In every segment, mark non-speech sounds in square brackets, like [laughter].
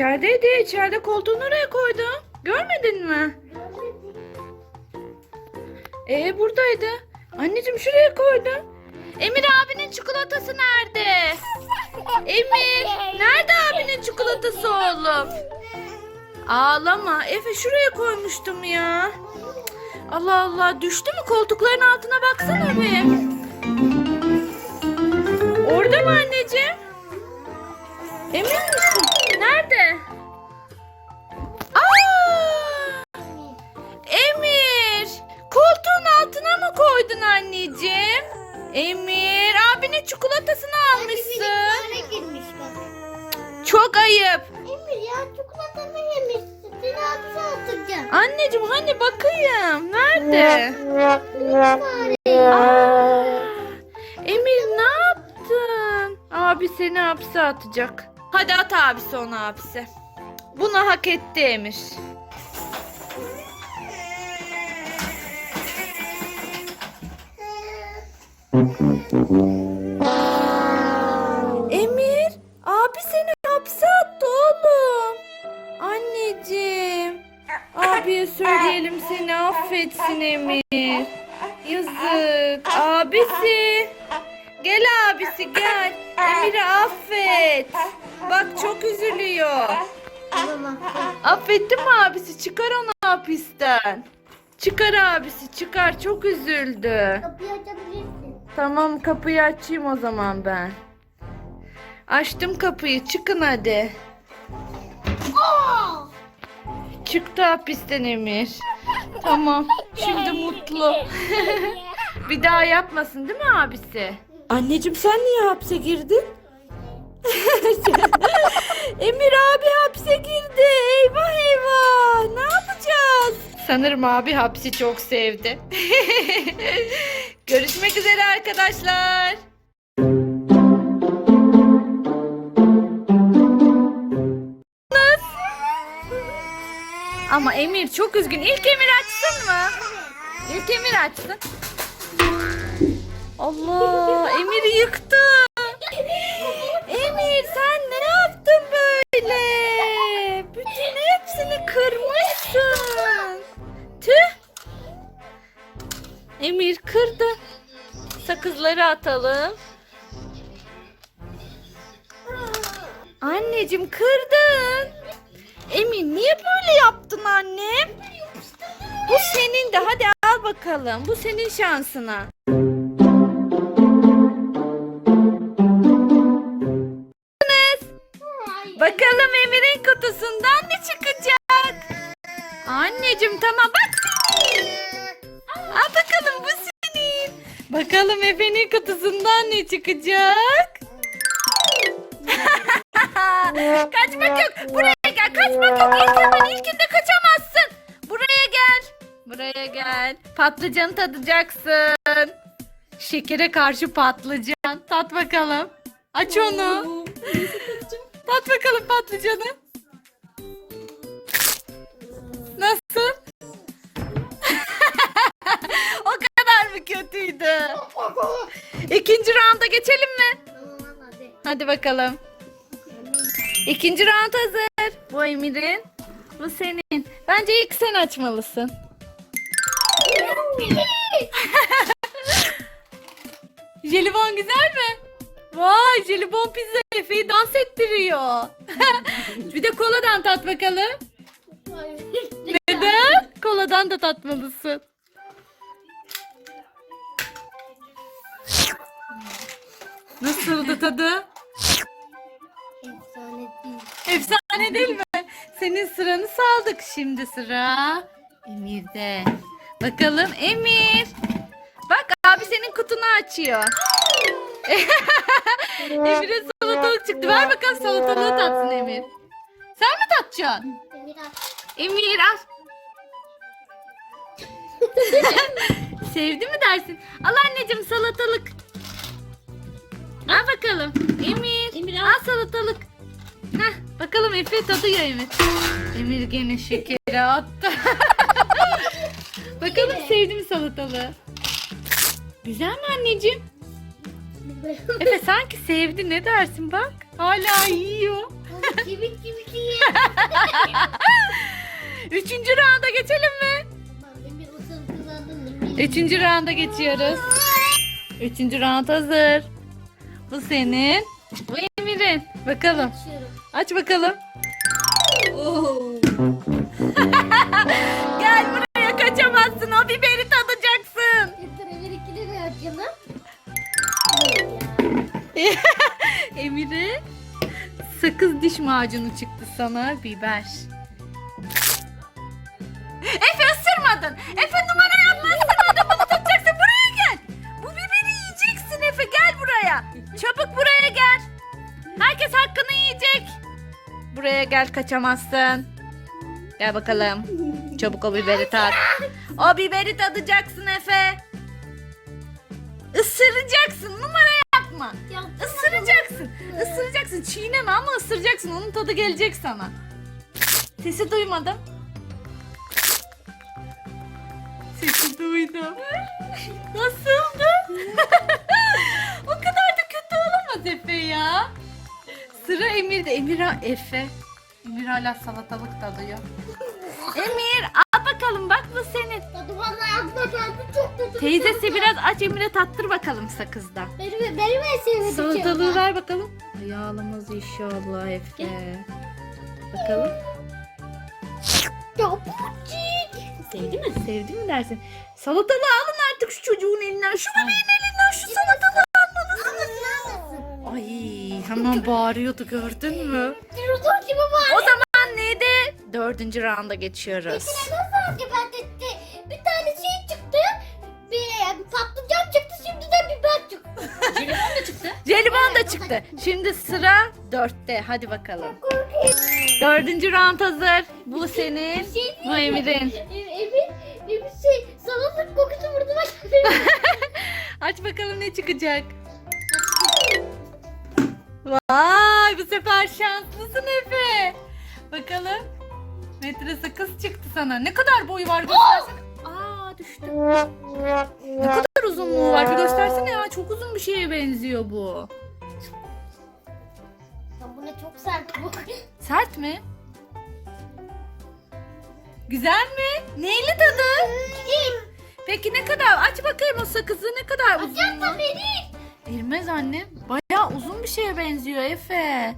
İçerideydi. İçeride koltuğunu oraya koydum. Görmedin mi? Ee buradaydı. Anneciğim şuraya koydum. Emir abinin çikolatası nerede? Emir nerede abinin çikolatası oğlum? Ağlama. Efe şuraya koymuştum ya. Allah Allah düştü mü koltukların altına baksana bir. Orada mı anneciğim? Emin misin? Abi seni hapse atacak. Hadi at abisi onu hapse. Bunu hak etti Emir. Emir, abi seni hapse attı oğlum. Anneciğim. Abiye söyleyelim seni affetsin Emir. Yazık. Abisi. Gel abisi gel. Emir'i affet. Bak çok üzülüyor. Affettin mi abisi? Çıkar onu hapisten. Çıkar abisi çıkar. Çok üzüldü. Kapıyı açabilirsin. Tamam kapıyı açayım o zaman ben. Açtım kapıyı. Çıkın hadi. Çıktı hapisten Emir. Tamam. Şimdi mutlu. [laughs] Bir daha yapmasın değil mi abisi? Anneciğim sen niye hapse girdin? [laughs] Emir abi hapse girdi. Eyvah eyvah. Ne yapacağız? Sanırım abi hapsi çok sevdi. [laughs] Görüşmek üzere arkadaşlar. Ama Emir çok üzgün. İlk Emir açsın mı? İlk Emir açsın. Allah Emir'i yıktı. Emir sen ne yaptın böyle? Bütün hepsini kırmışsın. Tüh. Emir kırdı. Sakızları atalım. Anneciğim kırdın. Emir niye böyle yaptın annem? Bu senin de hadi al bakalım. Bu senin şansına. Bakalım Efe'nin kutusundan ne çıkacak? [laughs] Kaçmak yok. Buraya gel. Kaçmak yok. İlk ilkinde kaçamazsın. Buraya gel. Buraya gel. Patlıcanı tadacaksın. Şekere karşı patlıcan. Tat bakalım. Aç onu. Tat bakalım patlıcanı. Rounda geçelim mi? Tamam hadi. Hadi bakalım. İkinci round hazır. Bu Emir'in. Bu senin. Bence ilk sen açmalısın. [laughs] Jelibon güzel mi? Vay jelibon pizza Efe'yi dans ettiriyor. [laughs] bir de koladan tat bakalım. Neden? Koladan da tatmalısın. Nasıldı tadı? Efsane değil. Efsane değil mi? Senin sıranı saldık. Şimdi sıra Emir'de. Bakalım Emir. Bak abi senin kutunu açıyor. [laughs] Emir'e salatalık çıktı. Ver bakalım salatalığı tatsın Emir. Sen mi tatacaksın? Emir aç. Emir al. [laughs] Sevdi mi dersin? Al anneciğim salatalık. Al bakalım. Emir. Emir al. al salatalık. Heh, bakalım Efe tadıyor Emir. Emir gene şekeri attı. [laughs] bakalım sevdi mi salatalığı? Güzel mi anneciğim? [laughs] Efe sanki sevdi ne dersin bak. Hala yiyor. Kibik kibik yiyor. [laughs] Üçüncü rounda geçelim mi? Üçüncü rounda geçiyoruz. Üçüncü round hazır. Bu senin. Bu Emir'in. Bakalım. Aç bakalım. Gel buraya kaçamazsın. O biberi tadacaksın. Emir ikili de açalım. [laughs] Emir'e sakız diş macunu çıktı sana biber. Yiyecek. Buraya gel kaçamazsın. Gel bakalım. Çabuk o biberi tat. O biberi tadacaksın Efe. Isıracaksın. Numara yapma. Isıracaksın. Isıracaksın. Çiğneme ama ısıracaksın. Onun tadı gelecek sana. Sesi duymadım. Sesi duydum. [laughs] Nasıldı? [laughs] Sıra Emir'de. Emir Efe. Emir hala salatalık tadıyor. Emir al bakalım bak bu senin. Tadı vallahi aklıma geldi çok kötü. Teyzesi biraz aç Emir'e tattır bakalım sakızdan. Benim, benim en sevdiğim Salatalığı ver bakalım. Yağlamaz inşallah Efe. Bakalım. Ya bucik. Sevdi mi? Sevdi mi dersin? Salatalığı alın artık şu çocuğun elinden. Şu bebeğin elinden şu salatalığı. Ay hemen bağırıyordu gördün mü? Dinozor gibi var. O zaman neydi? Dördüncü rounda geçiyoruz. Nasıl acaba dedi. Bir tane şey çıktı. Bir patlıcan çıktı. Şimdi de biber çıktı. [laughs] Jelibon da çıktı. Jelibon da çıktı. Şimdi sıra dörtte. Hadi bakalım. Dördüncü round hazır. Bu senin. Bu Emir'in. Emir, Emir şey salatalık kokusu vurdu bak. [laughs] Aç bakalım ne çıkacak. Vay bu sefer şanslısın Efe. Bakalım. Metre sakız çıktı sana. Ne kadar boyu var göstersene. Aa düştü. Ne kadar uzunluğu var bir göstersene ya. Çok uzun bir şeye benziyor bu. Ya bu ne çok sert bu. [laughs] Sert mi? Güzel mi? Neyli tadı? Peki ne kadar? Aç bakayım o sakızı ne kadar uzun? beni. Bilmez anne. Bayağı uzun bir şeye benziyor Efe.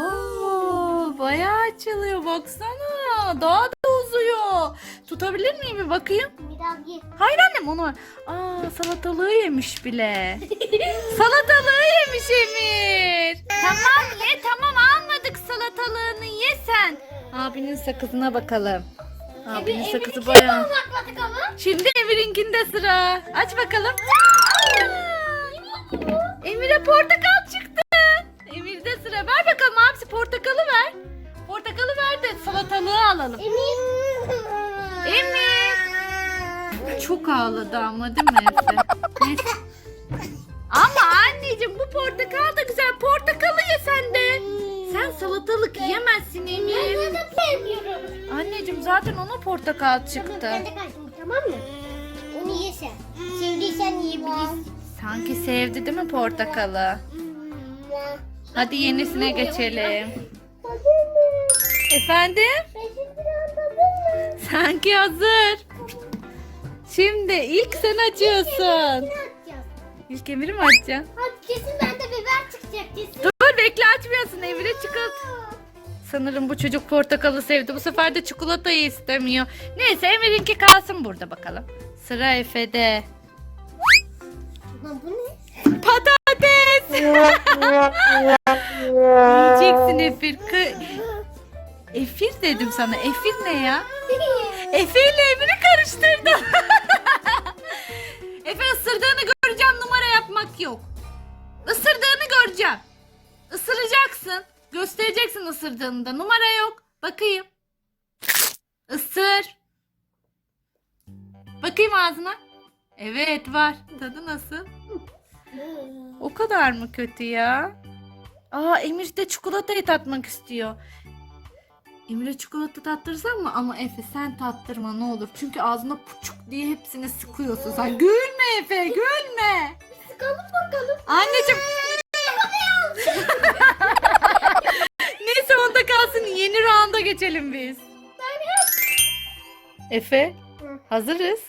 Oo, bayağı açılıyor baksana. Daha da uzuyor. Tutabilir miyim bir bakayım? Biraz ye. Hayır annem onu. Aa salatalığı yemiş bile. [laughs] salatalığı yemiş Emir. Tamam ye tamam almadık salatalığını ye sen. Abinin sakızına bakalım. Abinin sakızı bayağı. Şimdi Emir'inkinde sıra. Aç bakalım. Emir'e portakal çıktı. Emir'de sıra. Ver bakalım abisi portakalı ver. Portakalı ver de salatalığı alalım. Emir. Emir. Çok ağladı ama değil mi Efe? Neyse. Ama anneciğim bu portakal da güzel. Portakalı ye sen de. Sen salatalık yiyemezsin Ben Emir. zaten sevmiyorum. Anneciğim zaten ona portakal Tamam çıktı. ben de kaçtım tamam mı? Onu ye sen. Sevdiysen yiyebilirsin. Sanki sevdi değil mi portakalı? Hadi yenisine geçelim. Efendim? Sanki hazır. Şimdi ilk sen açıyorsun. İlk Emir'i mi açacaksın? Hadi kesin bende biber çıkacak kesin. Dur bekle açmıyorsun Emir'e çikolata. Sanırım bu çocuk portakalı sevdi. Bu sefer de çikolatayı istemiyor. Neyse Emir'inki kalsın burada bakalım. Sıra Efe'de. Bu ne? Patates. Yiyeceksin Efir. Kı- Efir dedim sana. Efir ne ya? Efe ile Emir'i karıştırdım. [laughs] Efe ısırdığını göreceğim numara yapmak yok. Isırdığını göreceğim. Isıracaksın. Göstereceksin ısırdığını da. Numara yok. Bakayım. Isır. Bakayım ağzına. Evet var. Tadı nasıl? O kadar mı kötü ya? Aa Emir de çikolatayı tatmak istiyor. Emre çikolata tattırsam mı? Ama Efe sen tattırma ne olur. Çünkü ağzına puçuk diye hepsini sıkıyorsun sen. Gülme Efe gülme. Sıkalım bakalım. Anneciğim. [laughs] Neyse onda kalsın. Yeni rounda geçelim biz. Efe hazırız.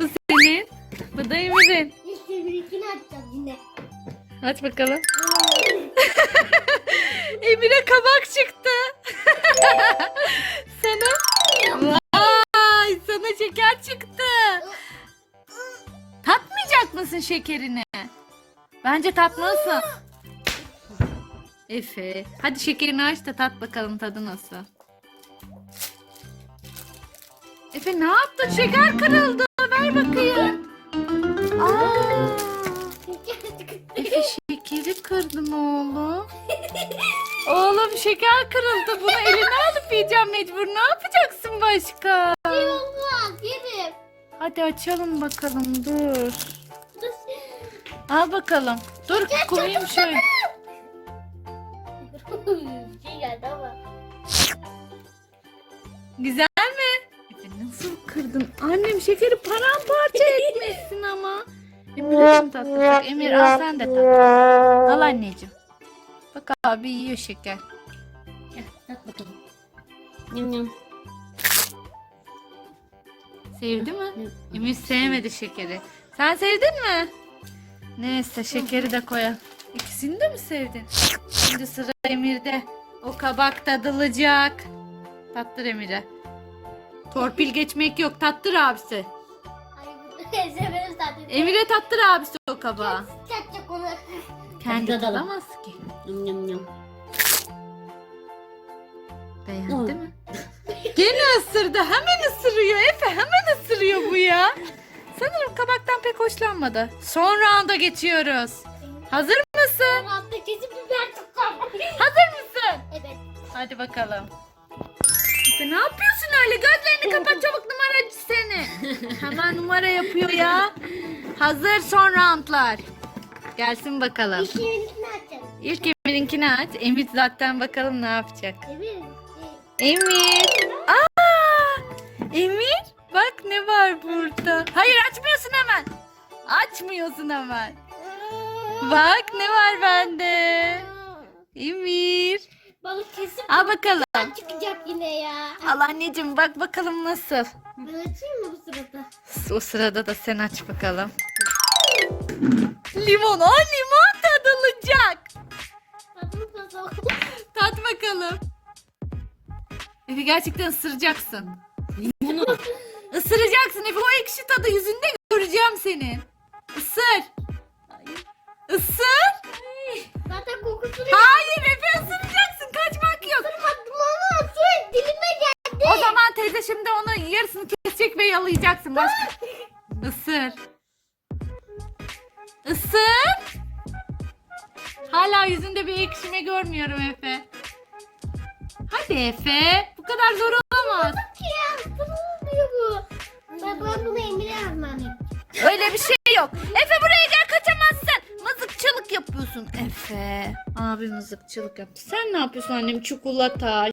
Bu senin. Bu da Emir'in. İşte bir ikini açacağız yine. Aç bakalım. [laughs] Emir'e kabak çıktı. [laughs] sana vay sana şeker çıktı. Tatmayacak mısın şekerini? Bence tatmalısın. Efe hadi şekerini aç da tat bakalım tadı nasıl. Efe ne yaptın? Şeker kırıldı. Ver bakayım. Aa. Efe şekeri kırdın oğlum. oğlum şeker kırıldı. Bunu eline alıp yiyeceğim mecbur. Ne yapacaksın başka? İyi olmaz yerim. Hadi açalım bakalım dur. Al bakalım. Dur koyayım şöyle. Annem şekeri paramparça etmişsin ama. Emir'e tatlı. Emir al sen de tat. Al anneciğim. Bak abi yiyor şeker. Gel tat bakalım. Yum yum. Sevdi mi? Emir sevmedi şekeri. Sen sevdin mi? Neyse şekeri de koyalım. İkisini de mi sevdin? Şimdi sıra Emir'de. O kabak tadılacak. Tattır Emir'e. Torpil geçmek yok. Tattır abisi. Hayır severiz zaten. Emir'e tattır abisi o kabağı. Çatacak onu. Kendi Tadalım. tadamaz ki. Yum yum yum. Beğendi mi? Gene ısırdı. Hemen ısırıyor Efe. Hemen ısırıyor bu ya. Sanırım kabaktan pek hoşlanmadı. Son rounda geçiyoruz. Hazır mısın? Altta kesin biber tutacağım. Hazır mısın? evet. Hadi bakalım. Efe ne yapıyorsun öyle? Gözlerini kapat [laughs] çabuk numaracı seni. Hemen numara yapıyor ya. Hazır son roundlar. Gelsin bakalım. İşini açacağız. İlk Emir'inkini aç. Emir zaten bakalım ne yapacak. Evet. Emir. Aa! Emir. Bak ne var burada. Hayır açmıyorsun hemen. Açmıyorsun hemen. Bak ne var bende. Emir. Balık kesin Al bakalım. çıkacak yine ya. Al anneciğim bak bakalım nasıl. Ben açayım mı bu sırada? O sırada da sen aç bakalım. Limon. Aa limon tadılacak. Tadım nasıl? Tat [laughs] bakalım. Efe gerçekten ısıracaksın. Isıracaksın Efe. O ekşi tadı yüzünde göreceğim seni. Isır. Isır. Zaten kokusunu Hayır Efe ısıracaksın. Kaçmak yok. yapmadım ama su dilime geldi. O zaman teyze şimdi onu yarısını kesecek ve yalayacaksın. Başka... Isır. Isır. Hala yüzünde bir ekşime görmüyorum Efe. Hadi Efe. Bu kadar zor olamaz. Ben, ben bunu Emir'e yazmam. Öyle bir şey yok. Efe buraya gel kaçamazsın. Mızıkçılık yapıyorsun Efe. Abi mızıkçılık yaptı. Sen ne yapıyorsun annem? Çikolata,